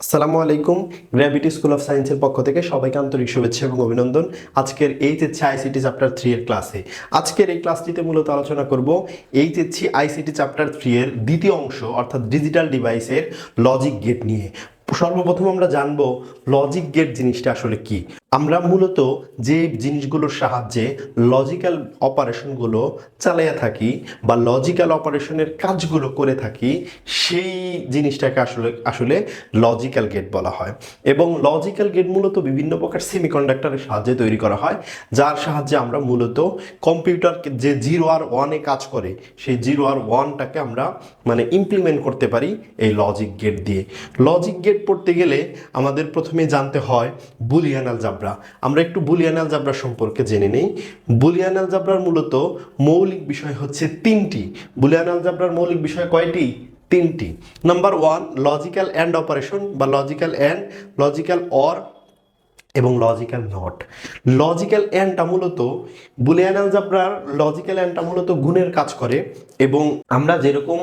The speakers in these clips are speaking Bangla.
আসসালামু আলাইকুম গ্র্যাভিটি স্কুল অফ সায়েন্সের পক্ষ থেকে সবাইকে আন্তরিক শুভেচ্ছা এবং অভিনন্দন। আজকের এইচএসসি আইসিটি চ্যাপ্টার থ্রি এর ক্লাসে আজকের এই ক্লাসটিতে মূলত আলোচনা করব এইচএসসি আইসিটি চ্যাপ্টার থ্রি এর দ্বিতীয় অংশ, অর্থাৎ ডিজিটাল ডিভাইসের লজিক গেট নিয়ে। সর্বপ্রথম আমরা জানব লজিক গেট জিনিসটা আসলে কি। আমরা মূলত যে জিনিসগুলোর সাহায্যে লজিক্যাল অপারেশনগুলো চালিয়ে থাকি বা লজিক্যাল অপারেশনের কাজগুলো করে থাকি, সেই জিনিসটাকে আসলে আসলে লজিক্যাল গেট বলা হয়। এবং লজিক্যাল গেট মূলত বিভিন্ন প্রকার সেমিকন্ডাক্টরের সাহায্যে তৈরি করা হয়, যার সাহায্যে আমরা মূলত কম্পিউটার যে জিরো আর ওয়ানে কাজ করে, সেই জিরো আর ওয়ানটাকে আমরা মানে ইমপ্লিমেন্ট করতে পারি এই লজিক গেট দিয়ে। লজিক গেট পড়তে গেলে আমাদের প্রথমে জানতে হয় বুলিয়ান আলজাবরা। আমরা একটু বুলিয়ান আলজাবরা সম্পর্কে জেনে নেই। বুলিয়ান আলজাবরার মূলত মৌলিক বিষয় হচ্ছে তিনটি। বুলিয়ান আলজাবরার মৌলিক বিষয় কয়টি? তিনটি। Number one logical and operation বা লজিক্যাল অ্যান্ড লজিক্যাল অর এবং লজিক্যাল নট লজিক্যাল অ্যান্ডটা মূলত বুলিয়ান অ্যালজাবরার লজিক্যাল অ্যান্ডটা মূলত গুণের কাজ করে এবং আমরা যেরকম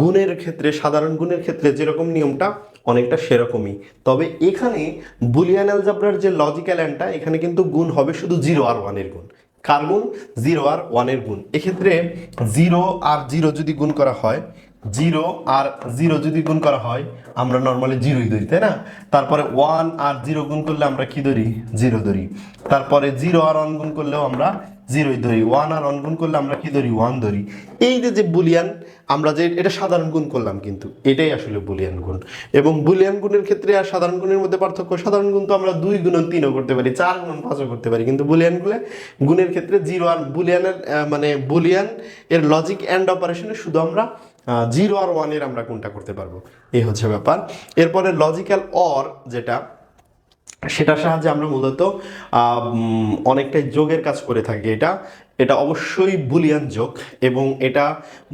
গুণের ক্ষেত্রে, সাধারণ গুণের ক্ষেত্রে যেরকম নিয়মটা অনেকটা সেরকমই। তবে এখানে বুলিয়ান অ্যালজাবরার যে লজিক্যাল অ্যান্ডটা, এখানে কিন্তু গুণ হবে শুধু জিরো আর ওয়ানের গুণ। কার গুণ? জিরো আর ওয়ানের গুণ। এক্ষেত্রে জিরো আর জিরো যদি গুণ করা হয়, জিরো আর জিরো যদি গুণ করা হয়, আমরা নর্মালি জিরোই ধরি, তাই না? তারপরে ওয়ান আর জিরো গুণ করলে আমরা কি ধরি? জিরো ধরি। তারপরে জিরো আর ওয়ান গুণ করলেও আমরা জিরোই ধরি, ওয়ান আর ওয়ান গুণ করলে আমরা কি ধরি? ওয়ান ধরি। এই যে যে বুলিয়ান, আমরা যে, এটা সাধারণ গুণ করলাম কিন্তু, এটাই আসলে বুলিয়ান গুণ। এবং বুলিয়ান গুণের ক্ষেত্রে আর সাধারণ গুণের মধ্যে পার্থক্য, সাধারণ গুণ তো আমরা দুই গুণন তিনও করতে পারি, চার গুণন পাঁচও করতে পারি, কিন্তু বুলিয়ান গুলে গুণের ক্ষেত্রে জিরো আর বুলিয়ানের মানে বুলিয়ান এর লজিক অ্যান্ড অপারেশনে শুধু আমরা জিরো আর ওয়ানের আমরা কোনটা করতে পারব। এই হচ্ছে ব্যাপার। এরপরে লজিক্যাল অর যেটা সেটার সাহায্যে আমরা মূলত অনেকটাই যোগের কাজ করে থাকি এটা। এটা অবশ্যই বুলিয়ান যোগ এবং এটা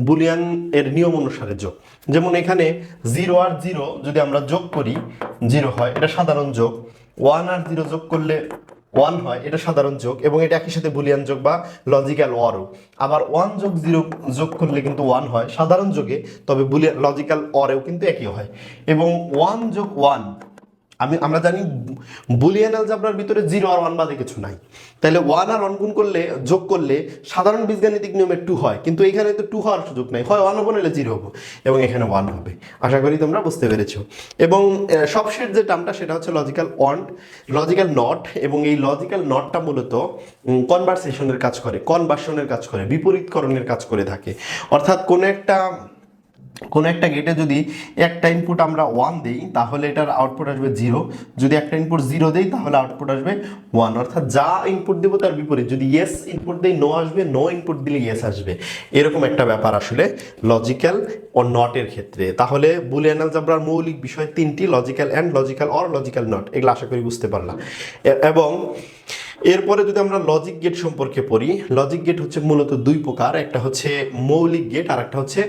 বুলিয়ান এর নিয়ম অনুসারে যোগ। যেমন এখানে জিরো আর জিরো যদি আমরা যোগ করি, জিরো হয়, এটা সাধারণ যোগ। ওয়ান আর জিরো যোগ করলে ওয়ান হয়, এটা সাধারণ যোগ এবং এটা একই সাথে বুলিয়ান যোগ বা লজিক্যাল ওয়ারও। আবার ওয়ান যোগ জিরো যোগ করলে কিন্তু ওয়ান হয়, সাধারণ যোগে, তবে বুলিয়ান লজিক্যাল অরেও কিন্তু একই হয়। এবং ওয়ান যোগ ওয়ান আমি আমরা জানি বুলিয়ান আলজাবরার ভিতরে জিরো আর ওয়ান বাদে কিছু নাই। তাহলে ওয়ান আর ওয়ান গুণ করলে, যোগ করলে সাধারণ বীজগাণিতিক নিয়মে টু হয়। কিন্তু এখানে তো টু হওয়ার সুযোগ নাই। হয় ওয়ান হব নাহলে জিরো হব। এবং এখানে ওয়ান হবে। আশা করি তোমরা বুঝতে পেরেছ। এবং সবশেষ যে টার্মটা সেটা হচ্ছে লজিক্যাল অন্ড লজিক্যাল নট এবং এই লজিক্যাল নটটা মূলত কনভারসেশনের কাজ করে কনভার্সনের কাজ করে, বিপরীতকরণের কাজ করে থাকে। অর্থাৎ কোনো একটা কোনো একটা গেটে যদি একটা ইনপুট আমরা ওয়ান দিই, তাহলে এটার আউটপুট আসবে জিরো যদি একটা ইনপুট জিরো দিই, তাহলে আউটপুট আসবে ওয়ান অর্থাৎ যা ইনপুট দেবো তার বিপরীত। যদি ইয়েস ইনপুট দিই নো আসবে নো ইনপুট দিলে ইয়েস আসবে। এরকম একটা ব্যাপার আসলে লজিক্যাল ও নটের ক্ষেত্রে। তাহলে বুলিয়ান আলজাবরার মৌলিক বিষয় তিনটি logical and logical or logical not এগুলো আশা করি বুঝতে পারলাম। এবং এরপরে যদি আমরা লজিক গেট সম্পর্কে পড়ি লজিক গেট হচ্ছে মূলত দুই প্রকার, একটা হচ্ছে মৌলিক গেট আর একটা হচ্ছে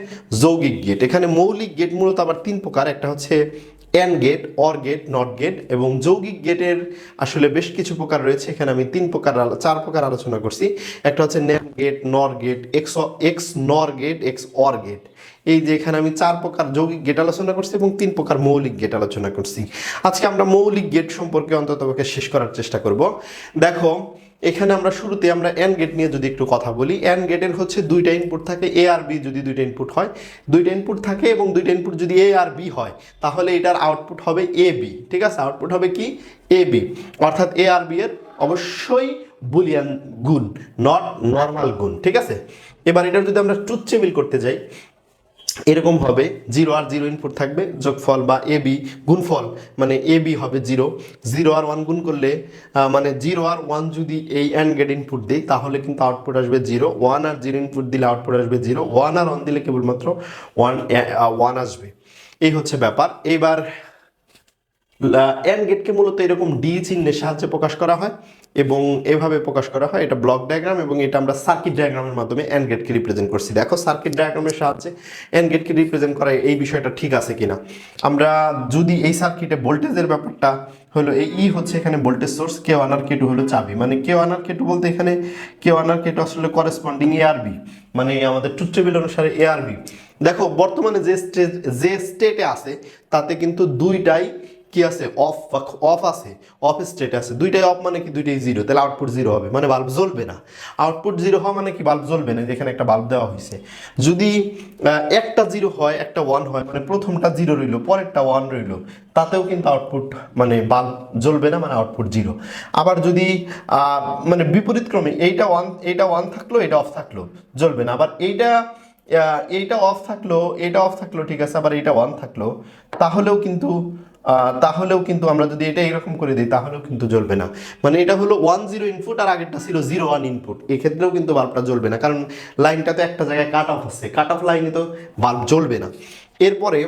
যৌগিক গেট এখানে মৌলিক গেট মূলত আবার তিন প্রকার, একটা হচ্ছে and gate or gate not gate এবং যৌগিক গেটের আসলে বেশ কিছু প্রকার রয়েছে। এখানে আমি তিন প্রকার চার প্রকার আলোচনা করছি। একটা হচ্ছে NAND gate NOR gate X XNOR gate XOR gate এই যে এখানে আমি চার প্রকার যৌগিক গেট আলোচনা করছি এবং তিন প্রকার মৌলিক গেট আলোচনা করছি। আজকে আমরা মৌলিক গেট সম্পর্কে অন্তত শেষ করার চেষ্টা করব। দেখো, এখানে আমরা শুরুতে আমরা এন গেট নিয়ে যদি একটু কথা বলি এন গেটের হচ্ছে দুইটা ইনপুট থাকে এ আর বি যদি দুইটা ইনপুট হয়। দুইটা ইনপুট থাকে এবং দুইটা ইনপুট যদি এ আর বি হয়, তাহলে এটার আউটপুট হবে এ বি ঠিক আছে? আউটপুট হবে কি? এ বি অর্থাৎ এ আর বি এর অবশ্যই বুলিয়ান গুণ নট নর্মাল গুণ, ঠিক আছে? এবার এটার যদি আমরা ট্রুথ টেবিল করতে যাই এরকম হবে, জিরো আর জিরো ইনপুট থাকবে, যোগফল বা এ বি গুণফল মানে এ বি হবে জিরো। জিরো আর ওয়ান গুণ করলে মানে জিরো আর ওয়ান যদি এই অ্যান্ড গেট ইনপুট দিই, তাহলে কিন্তু আউটপুট আসবে জিরো। ওয়ান আর জিরো ইনপুট দিলে আউটপুট আসবে জিরো। ওয়ান আর ওয়ান দিলে কেবলমাত্র ওয়ান ওয়ান আসবে। এই হচ্ছে ব্যাপার। এবার অ্যান্ড গেটকে মূলত এরকম ডি চিহ্নের সাহায্যে প্রকাশ করা হয়। এবং এভাবে প্রকাশ করা হয়। এটা ব্লক ডায়াগ্রাম এবং এটা আমরা সার্কিট ডায়াগ্রামের মাধ্যমে এন গেটকে রিপ্রেজেন্ট করছি। দেখো সার্কিট ডায়াগ্রামের সাহায্যে এন গেটকে রিপ্রেজেন্ট করা এই বিষয়টা ঠিক আছে কিনা? আমরা যদি এই সার্কিটে ভোল্টেজের ব্যাপারটা হলো, এই ই হচ্ছে এখানে ভোল্টেজ সোর্স কে ওয়ান আর কে টু হলো চাবি। মানে কে ওয়ান আর কে টু বলতে এখানে কে ওয়ান আর কে টু আসলে করেসপন্ডিং এ আর বি মানে আমাদের ট্রুথ টেবিল অনুসারে এ আর বি দেখো, বর্তমানে যে স্টেজ যে স্টেটে আছে, তাতে কিন্তু দুইটাই কি আছে? অফ অফ আছে। অফ স্টেট আছে। দুইটাই অফ মানে কি? দুইটাই জিরো তাহলে আউটপুট জিরো হবে। মানে বাল্ব জ্বলবে না। আউটপুট জিরো হওয়া মানে কি? বাল্ব জ্বলবে না। যেখানে একটা বাল্ব দেওয়া হয়েছে যদি একটা জিরো হয়, একটা ওয়ান হয় মানে প্রথমটা জিরো রইল, পরেরটা ওয়ান রইল, তাতেও কিন্তু আউটপুট মানে বাল্ব জ্বলবে না মানে আউটপুট জিরো আবার যদি মানে বিপরীত ক্রমে এইটা ওয়ান এইটা ওয়ান থাকল এটা অফ থাকল, জ্বলবে না। আবার এইটা এইটা অফ থাকল এটা অফ থাকল, ঠিক আছে, আবার এটা ওয়ান থাকল, তাহলেও কিন্তু তাহলেও কিন্তু আমরা যদি এটা এরকম করে দিই, তাহলেও কিন্তু জ্বলবে না। মানে এটা হলো ওয়ান জিরো ইনপুট আর আগেরটা ছিল জিরো ওয়ান ইনপুট এক্ষেত্রেও কিন্তু বাল্বটা জ্বলবে না, কারণ লাইনটা তো একটা জায়গায় কাট অফ আছে। কাট অফ লাইনে তো বাল্ব জ্বলবে না। এরপরে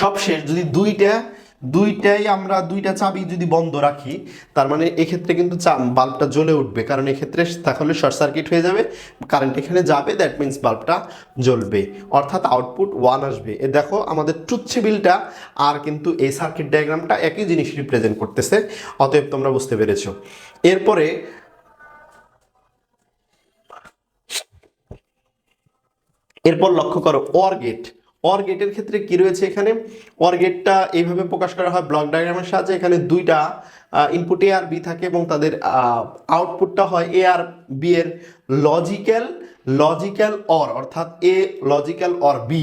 সবশেষ যদি দুইটা দুইটাই আমরা, দুইটা চাবি যদি বন্ধ রাখি, তার মানে এক্ষেত্রে কিন্তু বাল্বটা জ্বলে উঠবে। কারণ এক্ষেত্রে তাহলে শর্ট সার্কিট হয়ে যাবে, কারেন্ট এখানে যাবে দ্যাট মিন্স বাল্বটা জ্বলবে। অর্থাৎ আউটপুট ওয়ান আসবে। এ দেখো, আমাদের ট্রুথ টেবিলটা আর কিন্তু এই সার্কিট ডায়াগ্রামটা একই জিনিস রিপ্রেজেন্ট করতেছে। অতএব তোমরা বুঝতে পেরেছ। এরপরে, এরপর লক্ষ্য করো অর গেট অর গেটের ক্ষেত্রে কি রয়েছে এখানে? অর গেটটা এইভাবে প্রকাশ করা হয় ব্লক ডায়াগ্রামের সাহায্যে। এখানে দুইটা ইনপুট এ আর বি থাকে এবং তাদের আউটপুটটা হয় এ আর বি এর লজিক্যাল লজিক্যাল অর অর্থাৎ এ লজিক্যাল অর বি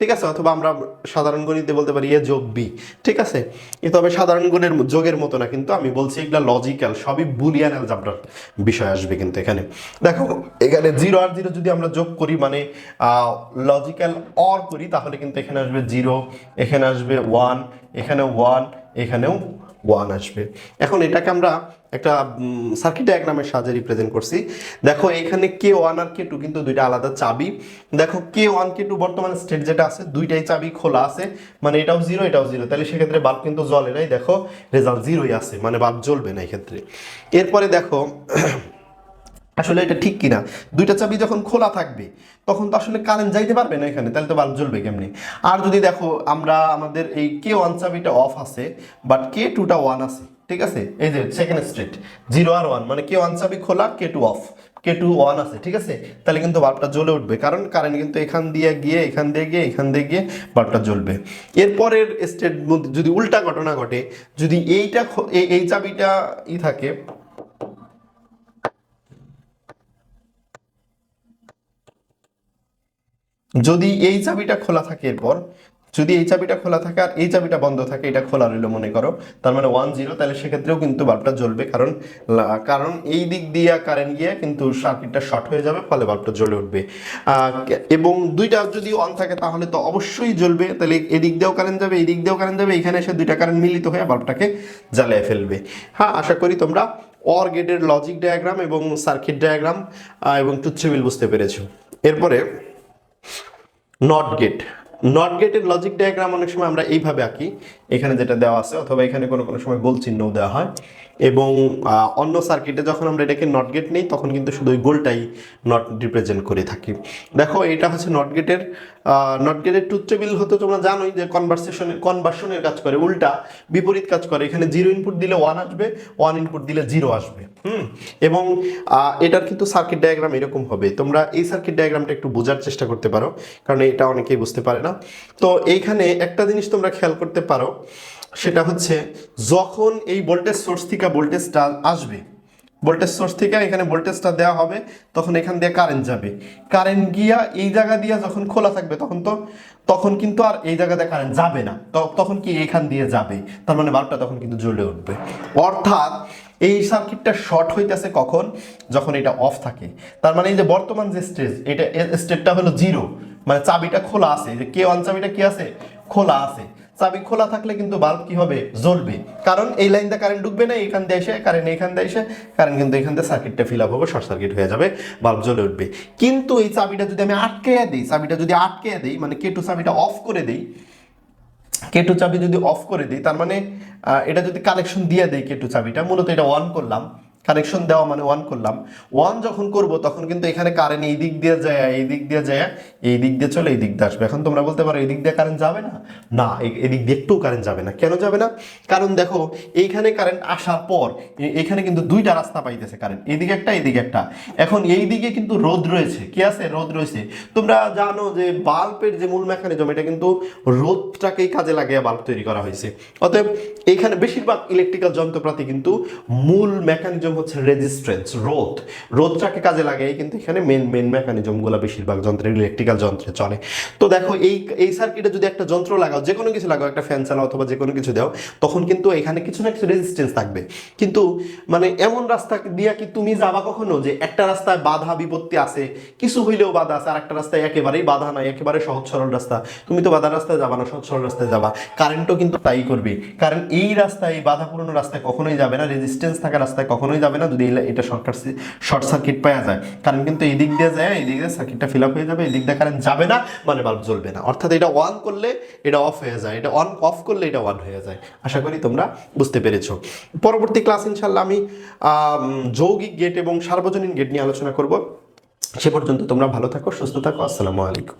ঠিক আছে? অথবা আমরা সাধারণ গণিতে বলতে পারি এ যোগ বি। ঠিক আছে? এ তবে সাধারণ গুণের যোগের মতো না, কিন্তু আমি বলছি এগুলো লজিক্যাল সবই বুলিয়ান অ্যালজাবরার বিষয় আসবে কিন্তু এখানে। দেখো, এখানে জিরো আর জিরো যদি আমরা যোগ করি মানে লজিক্যাল অর করি, তাহলে কিন্তু এখানে আসবে জিরো এখানে আসবে ওয়ান এখানে ওয়ান এখানেও ওয়ান আসবে। এখন এটাকে আমরা একটা সার্কিট ডায়াগ্রামের সাহায্যে রিপ্রেজেন্ট করছি। দেখো এখানে কে ওয়ান আর কে টু কিন্তু দুইটা আলাদা চাবি। দেখো কে ওয়ান কে টু বর্তমানে স্টেট যেটা আছে, দুইটাই চাবি খোলা আছে। মানে এটাও জিরো এটাও জিরো তাহলে সেক্ষেত্রে বাল্ব কিন্তু জলে নাই। দেখো রেজাল্ট জিরোই আছে। মানে বাল্ব জ্বলবে না এক্ষেত্রে। এরপরে দেখো আসলে এটা ঠিক কিনা? দুইটা চাবি যখন খোলা থাকবে, তখন তো আসলে কারেন্ট যাইতে পারবে না এখানে, তাহলে তো বাল্ব জ্বলবে কেমনি? আর যদি দেখো, আমরা আমাদের এই কে ওয়ান চাবিটা অফ আছে বাট কে টুটা ওয়ান আছে, ঠিক আছে? এই যে সেকেন্ড স্ট্রিট জিরো আর ওয়ান মানে কে ওয়ান চাবি খোলা K two off K two one আছে, ঠিক আছে? তাহলে কিন্তু বাল্বটা জ্বলে উঠবে, কারণ কারেন্ট কিন্তু এখান দিয়ে গিয়ে, এখান দিয়ে গিয়ে, এখান দিয়ে গিয়ে বাল্বটা জ্বলবে। এরপরের স্টেট যদি উল্টা ঘটনা ঘটে, যদি এইটা এই- চাবিটা ই থাকে যদি এই চাবিটা খোলা থাকে এরপর, যদি এই চাবিটা খোলা থাকে আর এই চাবিটা বন্ধ থাকে, এটা খোলা রইল মনে করো, তার মানে ওয়ান জিরো তাহলে সেক্ষেত্রেও কিন্তু বাল্বটা জ্বলবে, কারণ কারণ এই দিক দিয়ে কারেন্ট গিয়ে কিন্তু সার্কিটটা শর্ট হয়ে যাবে, ফলে বাল্বটা জ্বলে উঠবে। এবং দুইটা যদি অন থাকে, তাহলে তো অবশ্যই জ্বলবে, তাহলে এদিক দিয়েও কারেন্ট যাবে এই দিক দিয়েও কারেন্ট যাবে, এখানে এসে দুইটা কারেন্ট মিলিত হয়ে বাল্বটাকে জ্বালিয়ে ফেলবে। হ্যাঁ আশা করি তোমরা অর গেটের লজিক ডায়াগ্রাম এবং সার্কিট ডায়াগ্রাম এবং টুচ্ছেবিল বুঝতে পেরেছ। এরপরে নট গেট নট গেটের লজিক ডায়াগ্রাম অনেক সময় আমরা এইভাবে আঁকি। এখানে যেটা দেওয়া আছে, অথবা এখানে কোনো কোনো সময় গোল চিহ্নও দেওয়া হয়। এবং অন্য সার্কিটে যখন আমরা এটাকে নট গেট নেই, তখন কিন্তু শুধু ওই গোলটাই নট রিপ্রেজেন্ট করে থাকি। দেখো, এটা হচ্ছে নট গেটের নট গেটের টুথ টেবিল হতে তোমরা জানোই যে কনভার্সেশনের কনভার্সনের কাজ করে, উল্টা বিপরীত কাজ করে। এখানে জিরো ইনপুট দিলে ওয়ান আসবে ওয়ান ইনপুট দিলে জিরো আসবে। হুম? এবং এটার কিন্তু সার্কিট ডায়াগ্রাম এরকম হবে। তোমরা এই সার্কিট ডায়াগ্রামটা একটু বোঝার চেষ্টা করতে পারো, কারণ এটা অনেকেই বুঝতে পারে না। তো এইখানে একটা জিনিস তোমরা খেয়াল করতে পারো সেটা হচ্ছে যখন এই ভোল্টেজ সোর্স থেকে ভোল্টেজটা আসবে ভোল্টেজ সোর্স থেকে এখানে ভোল্টেজটা দেওয়া হবে, তখন এখান দিয়ে কারেন্ট যাবে। কারেন্ট গিয়া এই জায়গা দিয়ে যখন খোলা থাকবে, তখন তো, তখন কিন্তু আর এই জায়গাতে কারেন্ট যাবে না। তখন কি এখান দিয়ে যাবে? তার মানে বাল্বটা তখন কিন্তু জ্বলে উঠবে। অর্থাৎ এই সার্কিটটা শর্ট হইতেছে কখন? যখন এটা অফ থাকে। তার মানে এই যে বর্তমান যে স্টেজ এটা স্টেটটা হলো জিরো মানে চাবিটা খোলা আছে। যে কে ওয়ান চাবিটা কি আছে? খোলা আছে। চাবি খোলা থাকলে কিন্তু বাল্ব কি হবে? জ্বলবে। কারণ এই লাইন দিয়ে কারেন্ট ঢুকবে না, এখান দিয়ে এসে কারেন্ট এখান দিয়ে এসে কারেন্ট কিন্তু এখান দিয়ে সার্কিটটা ফিল আপ হবে শর্ট সার্কিট হয়ে যাবে, বাল্ব জ্বলে উঠবে। কিন্তু এই চাবিটা যদি আমি আটকে দিই, চাবিটা যদি আটকে দিই মানে কেটু চাবিটা অফ করে দিই কেটু চাবি যদি অফ করে দিই, তার মানে এটা যদি কানেকশন দিয়ে দেয় কেটু চাবিটা, মূলত এটা অন করলাম। কানেকশন দেওয়া মানে ওয়ান করলাম। ওয়ান যখন করব, তখন কিন্তু এখানে কারেন্ট এই দিক দিয়ে যায়, এই দিক দিয়ে যায়, এই দিক দিয়ে চলে, এই দিক দিয়ে আসবে। এখন তোমরা বলতে পারো, এই দিক দিয়ে কারেন্ট যাবে না? না, এই- এদিক দিয়ে একটু কারেন্ট যাবে না। কেন যাবে না? কারণ দেখো, এইখানে কারেন্ট আসার পর এখানে কিন্তু দুইটা রাস্তা পাইতেছে কারেন্ট এইদিকে একটা এইদিকে একটা। এখন এই দিকে কিন্তু রোদ রয়েছে। কি আছে? রোদ রয়েছে। তোমরা জানো যে বাল্বের যে মূল মেকানিজম এটা কিন্তু রোদটাকেই কাজে লাগিয়ে বাল্ব তৈরি করা হয়েছে। অতএব এইখানে বেশিরভাগ ইলেকট্রিক্যাল যন্ত্রপাতি কিন্তু মূল মেকানিজম হচ্ছে রেজিস্ট্যান্স রোদ রোদটাকে কাজে লাগিয়ে কিন্তু এখানে মেন মেন মেকানিজমগুলো বেশিরভাগ যন্ত্রের ইলেকট্রিক্যাল যন্ত্রে চলে। তো দেখো, এই এই সার্কিটে যদি একটা যন্ত্র লাগাও যে কোনো কিছু লাগাও, একটা ফ্যান চালাও অথবা যে কোনো কিছু দাও, তখন কিন্তু এখানে কিছু না কিছু রেজিস্ট্যান্স থাকবে। কিন্তু মানে এমন রাস্তা দিয়া কি তুমি যাবা কখনো যে একটা রাস্তায় বাধা, বিপত্তি আছে? কিছু হইলেও বাধা আছে আর একটা রাস্তায় একেবারেই বাধা নাই, একেবারে সহজ, সরল রাস্তা। তুমি তো বাধার রাস্তায় যাবা না, সহজ, সরল রাস্তায় যাবা। কারেন্টও কিন্তু তাই করবে। কারণ এই রাস্তায়, এই বাধাপূর্ণ রাস্তায় কখনোই যাবে না রেজিস্ট্যান্স থাকা রাস্তায় কখনোই যাবে না যদি এটা শর্ট শর্ট সার্কিট পাওয়া যায়। কারণ কিন্তু এই দিক দিয়ে যায় এই দিক দিয়ে সার্কিটটা ফিল আপ হয়ে যাবে এই দিক দিয়ে কারেন্ট যাবে না মানে বাল্ব জ্বলবে না। অর্থাৎ এটা অন করলে এটা অফ হয়ে যায় এটা অন অফ করলে এটা অন হয়ে যায়। আশা করি তোমরা বুঝতে পেরেছ। পরবর্তী ক্লাস ইনশাল্লাহ আম, যৌগিক গেট এবং সার্বজনীন গেট নিয়ে আলোচনা করব। সে পর্যন্ত তোমরা ভালো থাকো সুস্থ থাকো আসসালামু আলাইকুম।